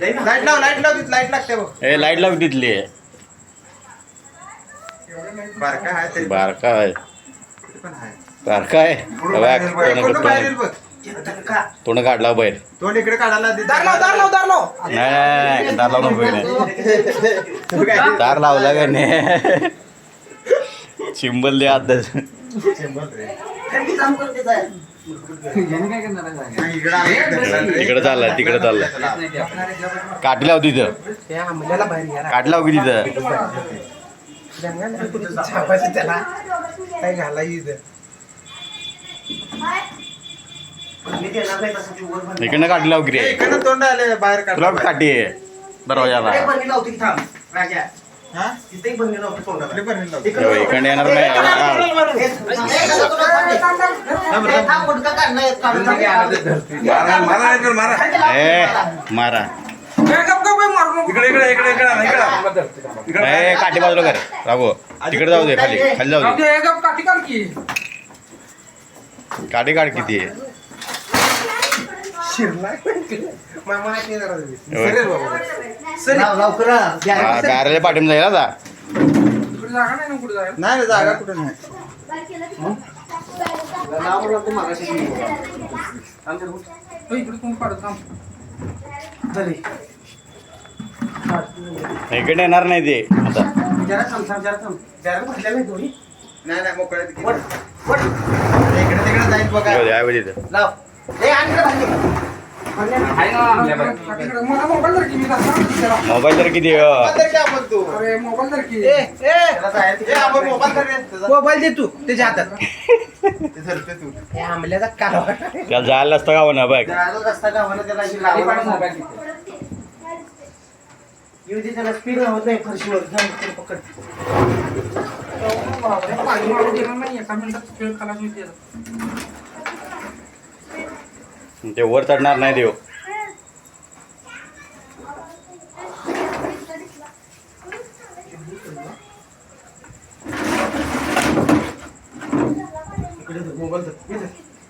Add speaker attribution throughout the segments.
Speaker 1: Light लाव light लाव तिथं लाइट लागते बघ.
Speaker 2: ए लाइट लाव तिथली.
Speaker 1: बारका आहे तरी
Speaker 2: बारका आहे.
Speaker 1: तरी पण आहे.
Speaker 2: बारका आहे.
Speaker 1: पुढं बाहेर येईल बघ.
Speaker 2: तोंड काढला बाहेर
Speaker 1: तोंड इकडे काढायला दे.
Speaker 3: दार लाव दार लाव दार लाव.
Speaker 2: नाही दार लावून नाही
Speaker 1: तू काय?
Speaker 2: दार लावला का नाही? चिंबल दे आता.
Speaker 1: शंभर रे.
Speaker 3: थंडी काम करते जाय?
Speaker 1: आणि इकडं
Speaker 2: चाललाय तिकडं चाललाय काठी लाव तिथं. काठी लाव की तिथं
Speaker 3: त्याला. काय.
Speaker 2: इकडनं काठी लाव की रे
Speaker 1: इकडनं तोंड आले बाहेर
Speaker 2: काठी आहे. दरवाजाला इकडनं येणार नाही. मारा
Speaker 1: इकडे इकडे इकडे इकडे इकडे.
Speaker 2: काठी बाजूला कर. राघो तिकडे जाऊ दे खाली खाली जाऊ दे. काठी काढ किती आहे
Speaker 3: जरा.
Speaker 1: सरेल.
Speaker 2: हा, दाराला पाठीम जाईल आता.
Speaker 1: नाही नाही, जागा कुठं नाही.
Speaker 3: नाव बोलला तू मागाशी. मी. घरी.
Speaker 2: इकडे येणार नाही ते. आता.
Speaker 3: जरा थांब थांब जरा थांब. जरा म्हटलं नाही
Speaker 1: नाही नाही मोकळे
Speaker 3: वट वट
Speaker 1: इकडे तिकडे जाईल बघा.
Speaker 2: दे,
Speaker 3: लाव.
Speaker 2: मोबाईल तर किती?
Speaker 1: मोबाईल
Speaker 3: दे तू त्याच्या हातात. आंबल्याचा
Speaker 2: त्याला जायला नसतं का म्हणा बघ.
Speaker 3: जायला रस्ता गावाला त्याला अशी लावायला येऊ दे त्याला स्पीड लावत नाही फरशीवर. पकड.
Speaker 2: ते वर चढणार नाही देव.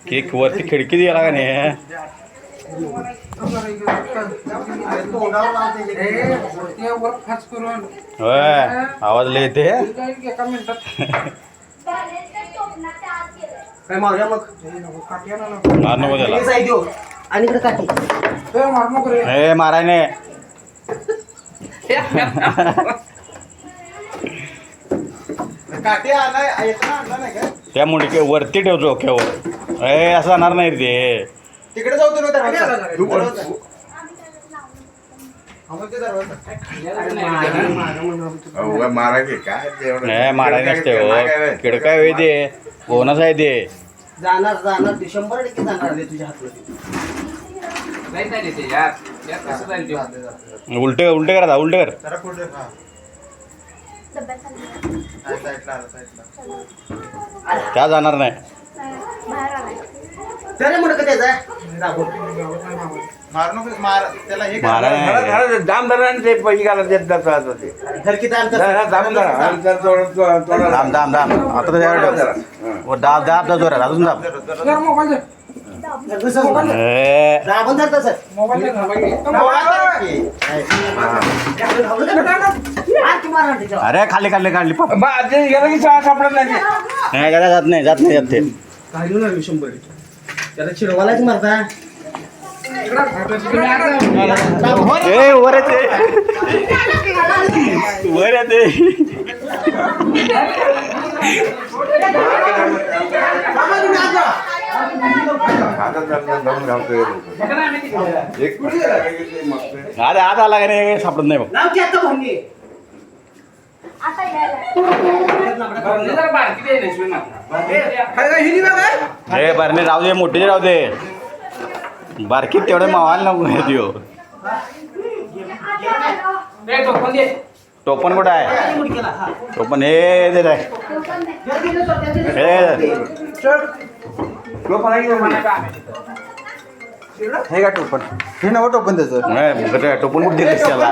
Speaker 2: केक वरती खिडकी दिला का नाही आवाज लय येते.
Speaker 3: काय मारूया मग.
Speaker 2: मार नको त्याला.
Speaker 3: हे साईड येऊ. आणि इकडे काठी.
Speaker 2: ए माराय नाही
Speaker 1: काठी आलाय येताना आणला नाही का?
Speaker 2: त्या मुंडके वरती ठेव डोक्यावर ए असं जाणार नाही रे ते.
Speaker 1: तिकडे जाऊ तू नव्हता
Speaker 3: आला, आला,
Speaker 1: तू पण
Speaker 3: आला.
Speaker 1: अमोल ते दरवाजा.
Speaker 3: मारा, मारा म्हणून.
Speaker 4: अहो, मारा की काय ते एवढं?
Speaker 2: नाही माराय नसते हो.
Speaker 4: काय काय?
Speaker 2: किडकाय होय ते. कोणच आहे ते.
Speaker 3: जाणार जाणार. ते शंभर टक्के जाणार रे तुझ्या हातमध्ये
Speaker 2: उलट उलट करा उलट कर. त्या जाणार नाही.
Speaker 3: त्याने म्हणत का त्याचा दाबून.
Speaker 1: मार नको मार त्याला हे कर.
Speaker 2: मारा
Speaker 4: धरा,
Speaker 2: नाही
Speaker 4: धरा, दाम धरा आणि ते पैसे घाला देत जातात आता ते.
Speaker 3: अरे घर किती आमचं?
Speaker 4: धरा, दाबून धरा. आणि तर थोडं- थोडं- थोडं-
Speaker 2: दाम दाम दाम आता तर त्यावर ठेव. वर दाब दाब दाब जोरात अजून? ए,
Speaker 3: दाबून.
Speaker 2: अरे खाली खाली काढली पप.
Speaker 4: बा, ते गेलं की चहा सापडत नाही ते.
Speaker 2: नाही जात नाही जात नाही जात ते
Speaker 3: शंभर त्याला चिडवायलाच मारता.
Speaker 2: ए वर येते. वर येते. आत आला का नाही? सापडत नाही बघ.
Speaker 3: आता भांडी.
Speaker 2: ए बरं राहू दे मोठे राहू दे बारकीत तेवढे मावायला नको हे देऊ टोपण कुठं आहे
Speaker 3: मुडक्याला, हा.
Speaker 2: टोपण हे दे रे.
Speaker 3: घर किती सोडतात ते?
Speaker 2: हे
Speaker 4: तो पण आहे?
Speaker 1: हे का टोपण? हे नवं टोपण त्याचं.
Speaker 2: नाही, टोपण कुठे दिलेस त्याला?